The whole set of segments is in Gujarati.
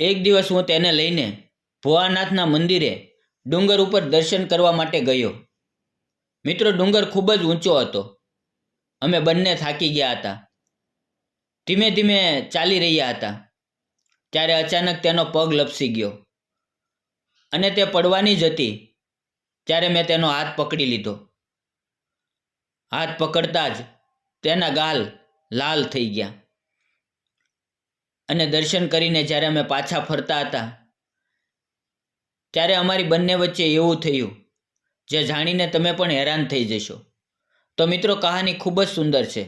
એક દિવસ હું તેને લઈને ભોળાનાથના મંદિરે ડુંગર ઉપર દર્શન કરવા માટે ગયો. મિત્રો, ડુંગર ખૂબ જ ઊંચો હતો. અમે બંને થાકી ગયા હતા. ધીમે ધીમે ચાલી રહ્યા હતા. ત્યારે અચાનક તેનો પગ લપસી ગયો અને તે પડવાની જ હતી ત્યારે મેં તેનો હાથ પકડી લીધો. હાથ પકડતા જ તેના ગાલ લાલ થઈ ગયા. અને દર્શન કરીને જ્યારે અમે પાછા ફરતા હતા, ત્યારે અમારી બંને વચ્ચે એવું થયું, જે જાણીને તમે પણ હેરાન થઈ જશો. તો મિત્રો, કહાની ખૂબ જ સુંદર છે.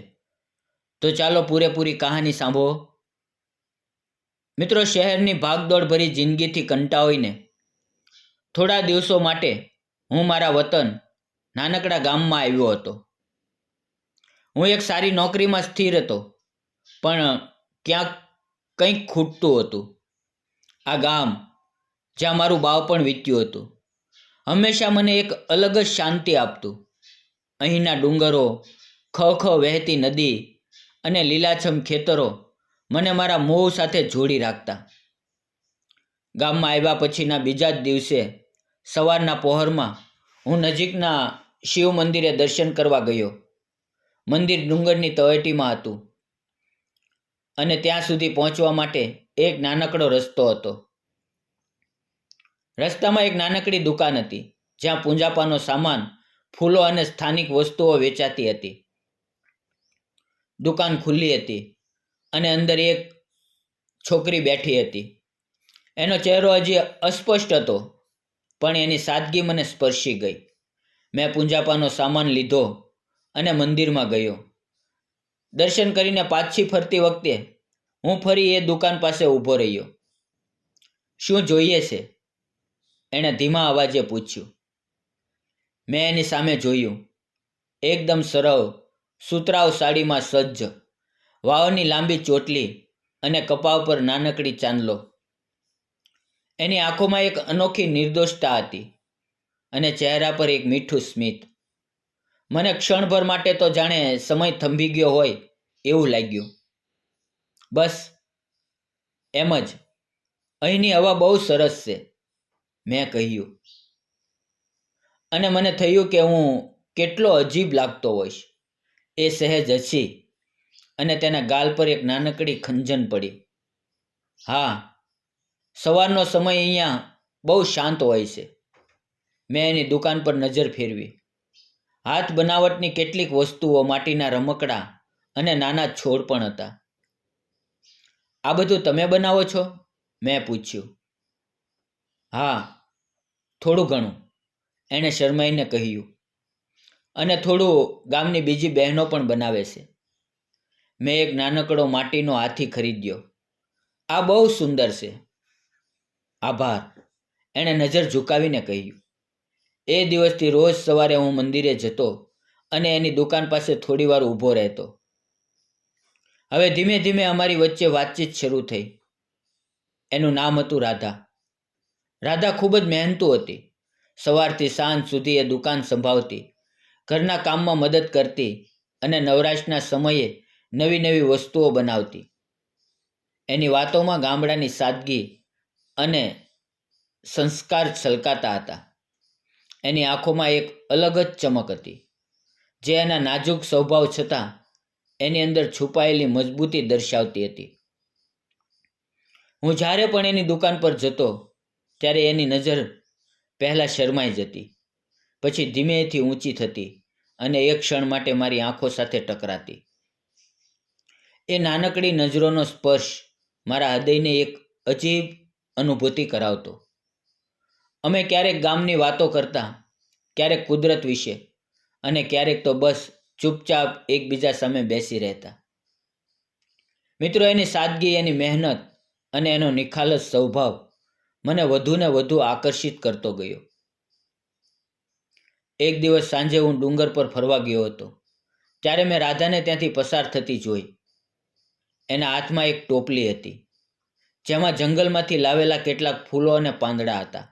તો ચાલો પૂરેપૂરી કહાની સાંભળો. મિત્રો, શહેરની ભાગદોડ ભરી જિંદગીથી કંટાળીને થોડા દિવસો માટે હું મારા વતન નાનકડા ગામમાં આવ્યો હતો. હું એક સારી નોકરીમાં સ્થિર હતો, પણ ક્યાંક કંઈક ખૂટતું હતું. આ ગામ જ્યાં મારું બાળપણ વીત્યું હતું, હંમેશા મને એક અલગ જ શાંતિ આપતું. અહીંના ડુંગરો ખ વહેતી નદી અને લીલાછમ ખેતરો મને મારા મોહ સાથે જોડી રાખતા. ગામમાં આવ્યા પછીના બીજા જ દિવસે સવારના પહોરમાં હું નજીકના શિવ મંદિરે દર્શન કરવા ગયો. મંદિર ડુંગરની તળેટીમાં હતું. અને ત્યાં સુધી પહોંચવા માટે એક નાનકડો રસ્તો હતો. રસ્તામાં એક નાનકડી દુકાન હતી, જ્યાં પૂંજાપાનો સામાન, ફૂલો અને સ્થાનિક વસ્તુઓ વેચાતી હતી. દુકાન ખુલ્લી હતી અને અંદર એક છોકરી બેઠી હતી. એનો ચહેરો હજી અસ્પષ્ટ હતો, પણ એની સાદગી મને સ્પર્શી ગઈ. મેં પૂંજાપાનો સામાન લીધો અને મંદિરમાં ગયો. દર્શન કરીને પાછી ફરતી વખતે હું ફરી એ દુકાન પાસે ઊભો રહ્યો. શું જોઈએ છે? એણે ધીમા અવાજે પૂછ્યું. મેં એની સામે જોયું. એકદમ સરળ સુતરાવ સાડીમાં સજ્જ, વાવની લાંબી ચોટલી અને કપાળ પર નાનકડી ચાંદલો. એની આંખોમાં એક અનોખી નિર્દોષતા હતી અને ચહેરા પર એક મીઠું સ્મિત. મને ક્ષણભર માટે તો જાણે સમય થંભી ગયો હોય એવું લાગ્યું. બસ, એમ જ. અહીંની હવા બહુ સરસ છે, મેં કહ્યું. અને મને થયું કે હું કેટલો અજીબ લાગતો હોઈશ. એ સહેજ હસી અને તેના ગાલ પર એક નાનકડી ખંજન પડી. હા, સવારનો સમય અહીંયા બહુ શાંત હોય છે. મેં એની દુકાન પર નજર ફેરવી. હાથ બનાવટની કેટલીક વસ્તુઓ માટીના રમકડા અને નાના છોડ પણ હતા. આ બધું તમે બનાવો છો? મેં પૂછ્યું. હા, થોડું ઘણું, એણે શરમાઈને કહ્યું. અને થોડું ગામની બીજી બહેનો પણ બનાવે છે. મેં એક નાનકડો માટીનો હાથી ખરીદ્યો. આ બહુ સુંદર છે. આભાર, એણે નજર ઝુકાવીને કહ્યું. એ દિવસથી રોજ સવારે હું મંદિરે જતો અને એની દુકાન પાસે થોડીવાર ઊભો રહેતો. હવે ધીમે ધીમે અમારી વચ્ચે વાતચીત શરૂ થઈ. એનું નામ હતું રાધા. રાધા ખૂબ જ મહેનતુ હતી. સવારથી સાંજ સુધી એ દુકાન સંભાળતી, ઘરના કામમાં મદદ કરતી અને નવરાશના સમયે નવી નવી વસ્તુઓ બનાવતી. એની વાતોમાં ગામડાની સાદગી અને સંસ્કાર છલકાતા હતા. એની આંખોમાં એક અલગ જ ચમક હતી. જે એના નાજુક સ્વભાવ છતાં એની અંદર છુપાયેલી મજબૂતી દર્શાવતી હતી. હું જ્યારે પણ એની દુકાન પર જતો ત્યારે એની નજર પહેલાં શરમાઈ જતી, પછી ધીમેથી ઊંચી થતી અને એક ક્ષણ માટે મારી આંખો સાથે ટકરાતી. એ નાનકડી નજરોનો સ્પર્શ મારા હૃદયને એક અજીબ અનુભૂતિ કરાવતો. અમે ક્યારેક ગામની વાતો કરતા, ક્યારેક કુદરત વિશે અને ક્યારેક તો બસ ચૂપચાપ એકબીજા સામે બેસી રહેતા. મિત્રો, એની સાદગી, એની મહેનત અને એનો નિખાલસ સ્વભાવ મને વધુને વધુ આકર્ષિત કરતો ગયો. એક દિવસ સાંજે હું ડુંગર પર ફરવા ગયો હતો, ત્યારે મેં રાધાને ત્યાંથી પસાર થતી જોઈ. એના હાથમાં એક ટોપલી હતી, જેમાં જંગલમાંથી લાવેલા કેટલાક ફૂલો અને પાંદડા હતા.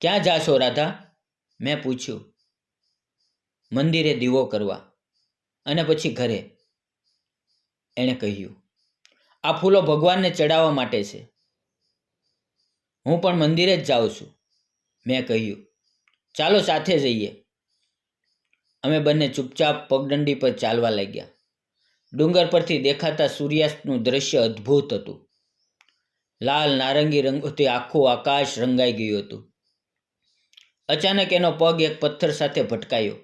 ક્યાં જાશો રાધા? મેં પૂછ્યું. મંદિરે દીવો કરવા અને પછી ઘરે. એણે કહ્યું, આ ફૂલો ભગવાનને ચડાવવા માટે છે. હું પણ મંદિરે જ જાઉં છું. મેં કહ્યું, ચાલો સાથે જઈએ. અમે બંને ચૂપચાપ પગદંડી પર ચાલવા લાગ્યા. ડુંગર પરથી દેખાતા સૂર્યાસ્તનું દ્રશ્ય અદ્ભુત હતું. લાલ નારંગી રંગોથી આખું આકાશ રંગાઈ ગયું હતું. અચાનક એનો પગ એક પથ્થર સાથે ભટકાયો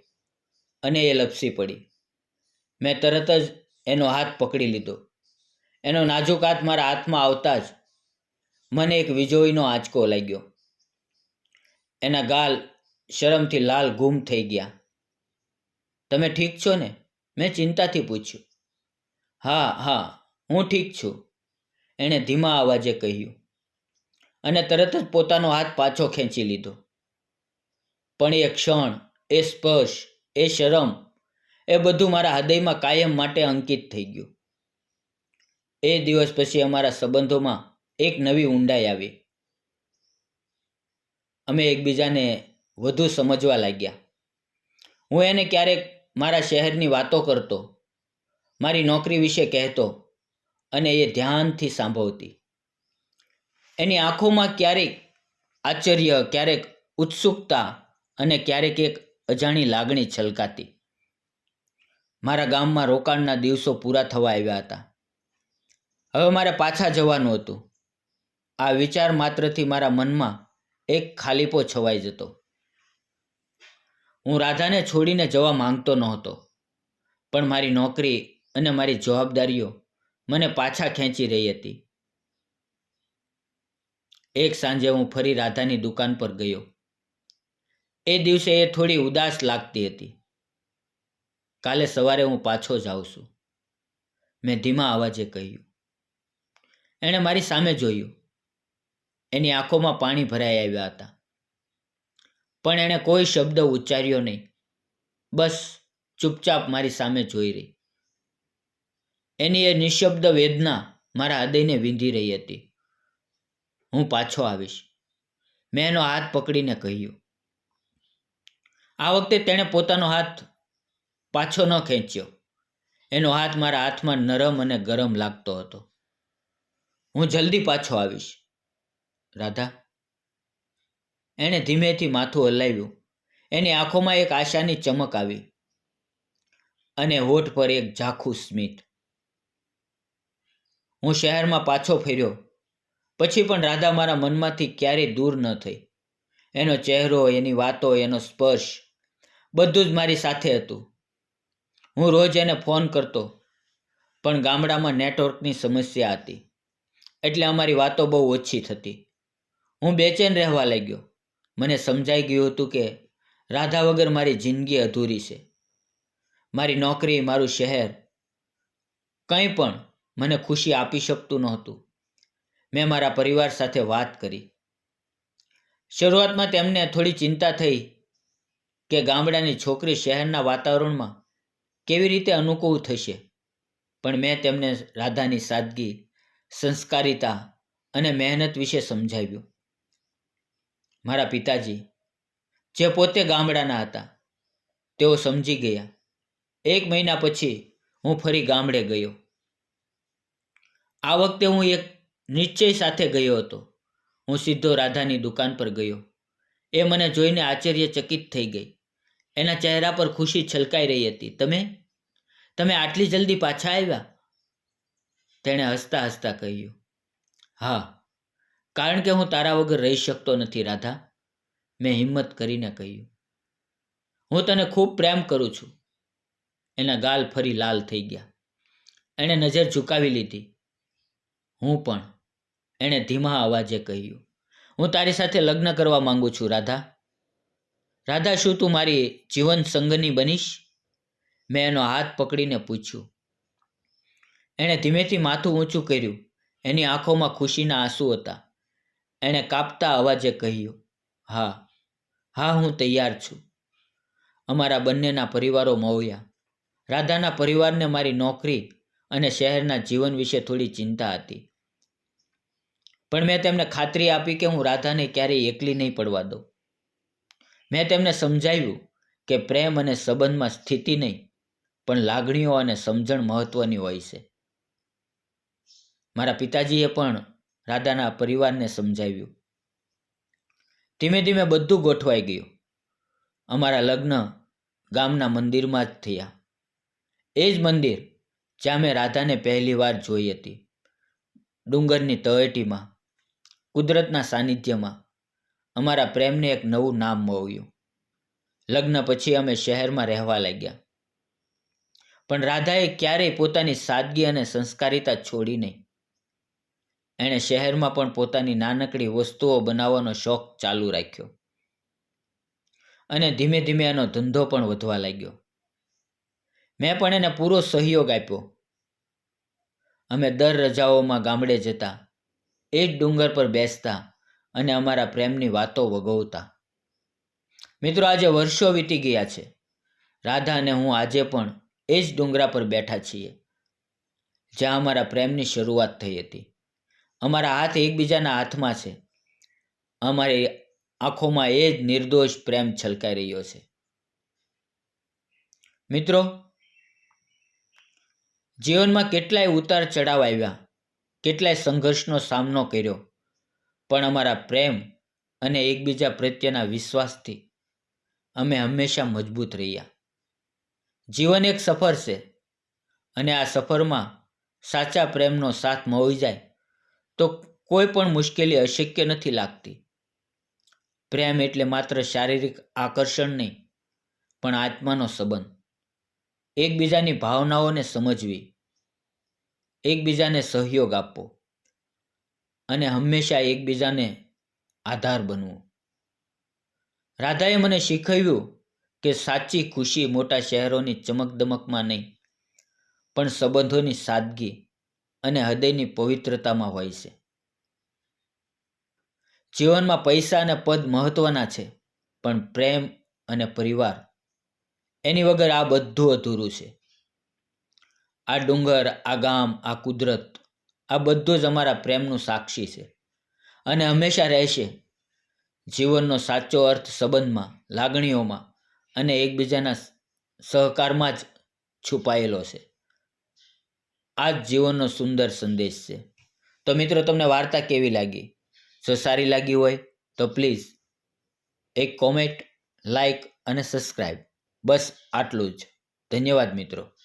અને એ લપસી પડી. મેં તરત જ એનો હાથ પકડી લીધો. એનો નાજુક હાથ મારા હાથમાં આવતા જ મને એક વિજોઈનો આંચકો લાગ્યો. એના ગાલ શરમથી લાલ ગુમ થઈ ગયા. તમે ઠીક છો ને? મેં ચિંતાથી પૂછ્યું. હા હા, હું ઠીક છું, એણે ધીમા અવાજે કહ્યું અને તરત જ પોતાનો હાથ પાછો ખેંચી લીધો. પણ એ ક્ષણ, એ સ્પર્શ, એ શરમ, એ બધું મારા હૃદયમાં કાયમ માટે અંકિત થઈ ગયું. એ દિવસ પછી અમારા સંબંધોમાં એક નવી ઊંડાઈ આવી. અમે એકબીજાને વધુ સમજવા લાગ્યા. હું એને ક્યારેક મારા શહેરની વાતો કરતો, મારી નોકરી વિશે કહેતો અને એ ધ્યાનથી સાંભળતી. એની આંખોમાં ક્યારેક આશ્ચર્ય, ક્યારેક ઉત્સુકતા અને ક્યારેક એક અજાણી લાગણી છલકાતી. મારા ગામમાં રોકાણના દિવસો પૂરા થવા આવ્યા હતા. હવે મારે પાછા જવાનું હતું. આ વિચાર માત્રથી મારા મનમાં એક ખાલીપો છવાઈ જતો. હું રાધાને છોડીને જવા માંગતો નહોતો, પણ મારી નોકરી અને મારી જવાબદારીઓ મને પાછા ખેંચી રહી હતી. એક સાંજે હું ફરી રાધાની દુકાન પર ગયો. એ દિવસે એ થોડી ઉદાસ લાગતી હતી. કાલે સવારે હું પાછો જાઉં છું. મેં ધીમા અવાજે કહ્યું. એણે મારી સામે જોયું. એની આંખોમાં પાણી ભરાઈ આવ્યા હતા. પણ એણે કોઈ શબ્દ ઉચ્ચાર્યો નહીં. બસ ચૂપચાપ મારી સામે જોઈ રહી. એની એ નિશબ્દ વેદના મારા હૃદયને વીંધી રહી હતી. હું પાછો આવીશ. મેં એનો હાથ પકડીને કહ્યું. આ વખતે તેણે પોતાનો હાથ પાછો ન ખેંચ્યો. એનો હાથ મારા હાથમાં નરમ અને ગરમ લાગતો હતો. હું જલ્દી પાછો આવીશ. રાધા. એણે ધીમેથી માથું હલાવ્યું. એની આંખોમાં એક આશાની ચમક આવી અને હોઠ પર એક ઝાખું સ્મિત. હું શહેરમાં પાછો ફેર્યો. પછી પણ રાધા મારા મનમાંથી ક્યારેય દૂર ન થઈ. એનો ચહેરો, એની વાતો, એનો સ્પર્શ બધું જ મારી સાથે હતું. હું રોજ એને ફોન કરતો, પણ ગામડામાં નેટવર્કની સમસ્યા હતી. એટલે અમારી વાતો બહુ ઓછી થતી. હું બેચેન રહેવા લાગ્યો. મને સમજાઈ ગયું હતું કે રાધા વગર મારી જિંદગી અધૂરી છે. મારી નોકરી, મારું શહેર, કંઈ પણ મને ખુશી આપી શકતું નહોતું. મેં મારા પરિવાર સાથે વાત કરી. શરૂઆતમાં તેમને થોડી ચિંતા થઈ કે ગામડાની છોકરી શહેરના વાતાવરણમાં કેવી રીતે અનુકૂળ થશે? પણ મેં તેમને રાધાની સાદગી, સંસ્કારિતા અને મહેનત વિશે સમજાવ્યું. મારા પિતાજી, જે પોતે ગામડાના હતા, તેઓ સમજી ગયા. એક મહિના પછી હું ફરી ગામડે ગયો. આ વખતે હું એક નિશ્ચય સાથે ગયો હતો. હું સીધો રાધાની દુકાન પર ગયો. એ મને જોઈને આશ્ચર્યચકિત થઈ ગઈ. એના ચહેરા પર ખુશી છલકાઈ રહી હતી. તમે? તમે આટલી જલ્દી પાછા આવ્યા? તેણે હસતા હસતા કહ્યું. હા, કારણ કે હું તારા વગર રહી શકતો નથી, રાધા, મેં હિંમત કરીને કહ્યું. હું તને ખૂબ પ્રેમ કરું છું. એના ગાલ ફરી લાલ થઈ ગયા. એણે નજર ઝુકાવી લીધી. હું પણ, એણે ધીમા અવાજે કહ્યું. હું તારી સાથે લગ્ન કરવા માંગુ છું, રાધા. રાધા, શું તું મારી જીવન સંગની બનીશ? મેં એનો હાથ પકડીને પૂછ્યું. એણે ધીમેથી માથું ઊંચું કર્યું. એની આંખોમાં ખુશીના આંસુ હતા. એણે કાપતા અવાજે કહ્યું, હા હા, હું તૈયાર છું. અમારા બંનેના પરિવારો મળ્યા રાધાના પરિવારને મારી નોકરી અને શહેરના જીવન વિશે થોડી ચિંતા હતી. પણ મેં તેમને ખાતરી આપી કે હું રાધાને ક્યારેય એકલી નહીં પડવા દઉં. મેં તેમને સમજાવ્યું કે પ્રેમ અને સંબંધમાં સ્થિતિ નહીં, પણ લાગણીઓ અને સમજણ મહત્વની હોય છે. મારા પિતાજીએ પણ રાધાના પરિવારને સમજાવ્યું. ધીમે ધીમે બધું ગોઠવાઈ ગયું. અમારા લગ્ન ગામના મંદિરમાં જ થયા. એ જ મંદિર જ્યાં મેં રાધાને પહેલી વાર જોઈ હતી. ડુંગરની તળેટીમાં, કુદરતના સાનિધ્યમાં. અમારા પ્રેમને એક નવું નામ મળ્યું લગ્ન પછી અમે શહેરમાં રહેવા લાગ્યા. પણ રાધાએ ક્યારેય પોતાની સાદગી અને સંસ્કારિતા છોડી નહીં. એણે શહેરમાં પણ પોતાની નાનકડી વસ્તુઓ બનાવવાનો શોખ ચાલુ રાખ્યો. અને ધીમે ધીમે એનો ધંધો પણ વધવા લાગ્યો. મેં પણ એને પૂરો સહયોગ આપ્યો. અમે દર રજાઓમાં ગામડે જતા, એ જ ડુંગર પર બેસતા અને અમારા પ્રેમની વાતો વગોવતા. મિત્રો, આજે વર્ષો વીતી ગયા છે. રાધા અને હું આજે પણ એ જ ડુંગરા પર બેઠા છીએ, જ્યાં અમારા પ્રેમની શરૂઆત થઈ હતી. અમારા હાથ એકબીજાના હાથમાં છે. અમારી આંખોમાં એ જ નિર્દોષ પ્રેમ છલકાઈ રહ્યો છે. મિત્રો, જીવનમાં કેટલાય ઉતાર ચઢાવ આવ્યા, કેટલાય સંઘર્ષનો સામનો કર્યો પણ અમારા પ્રેમ અને એકબીજા પ્રત્યેના વિશ્વાસથી અમે હંમેશા મજબૂત રહ્યા. જીવન એક સફર છે અને આ સફરમાં સાચા પ્રેમનો સાથ મળી જાય તો કોઈ પણ મુશ્કેલી અશક્ય નથી લાગતી. પ્રેમ એટલે માત્ર શારીરિક આકર્ષણ નહીં, પણ આત્માનો સંબંધ. એકબીજાની ભાવનાઓને સમજવી, એકબીજાને સહયોગ આપવો. અને હંમેશા એકબીજાને આધાર બનવું. રાધાએ મને શીખવ્યું કે સાચી ખુશી મોટા શહેરોની ચમકદમકમાં નહીં, પણ સંબંધોની સાદગી અને હૃદયની પવિત્રતામાં હોય છે. જીવનમાં પૈસા અને પદ મહત્વના છે, પણ પ્રેમ અને પરિવાર એની વગર આ બધું અધૂરું છે. આ ડુંગર, આ ગામ, આ કુદરત આ બધું જ અમારા પ્રેમનું સાક્ષી છે. અને હંમેશા રહેશે જીવનનો સાચો અર્થ સંબંધમાં, લાગણીઓમાં અને એકબીજાના સહકારમાં જ છુપાયેલો છે. આ જ જીવનનો સુંદર સંદેશ છે. તો મિત્રો, તમને વાર્તા કેવી લાગી? જો સારી લાગી હોય, તો પ્લીઝ એક કોમેન્ટ, લાઈક અને સબસ્ક્રાઈબ. બસ આટલું જ. ધન્યવાદ મિત્રો.